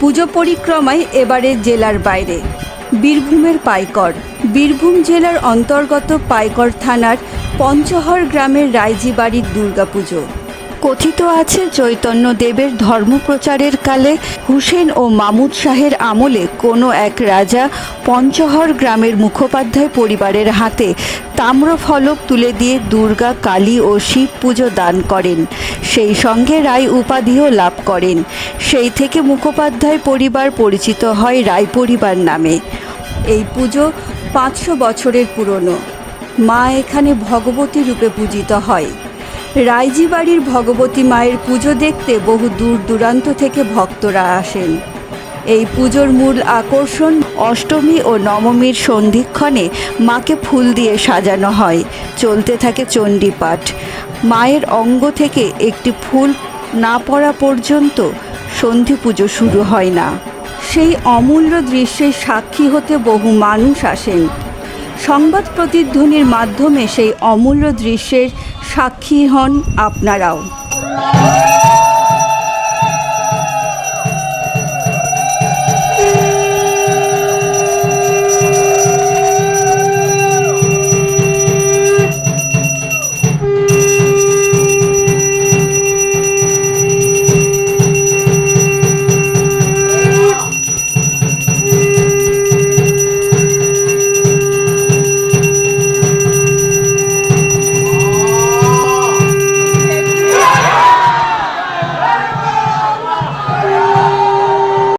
পুজো পরিক্রমায় এবারে জেলার বাইরে। বীরভূমের পাইকর। বীরভূম জেলার অন্তর্গত পাইকর থানার পঞ্চহর গ্রামের রাইজি বাড়ির দুর্গাপুজো। কথিত আছে, চৈতন্য দেবের ধর্মপ্রচারের কালে হুসেন ও মামুদ শাহের আমলে কোনো এক রাজা পঞ্চহর গ্রামের মুখোপাধ্যায় পরিবারের হাতে তাম্রফলক তুলে দিয়ে দুর্গা, কালী ও শিব পুজো দান করেন। সেই সঙ্গে রায় উপাধিও লাভ করেন। সেই থেকে মুখোপাধ্যায় পরিবার পরিচিত হয় রায় পরিবার নামে। এই পুজো পাঁচশো বছরের পুরনো। মা এখানে ভগবতী রূপে পূজিত হয়। রাইজি বাড়ির ভগবতী মায়ের পুজো দেখতে বহু দূর দূরান্ত থেকে ভক্তরা আসেন। এই পুজোর মূল আকর্ষণ অষ্টমী ও নবমীর সন্ধিক্ষণে মাকে ফুল দিয়ে সাজানো হয়। চলতে থাকে চণ্ডীপাঠ। মায়ের অঙ্গ থেকে একটি ফুল না পড়া পর্যন্ত সন্ধি পুজো শুরু হয় না। সেই অমূল্য দৃশ্যের সাক্ষী হতে বহু মানুষ আসেন। সংবাদ প্রতিধ্বনির মাধ্যমে সেই অমূল্য দৃশ্যের সাক্ষী হন আপনারাও।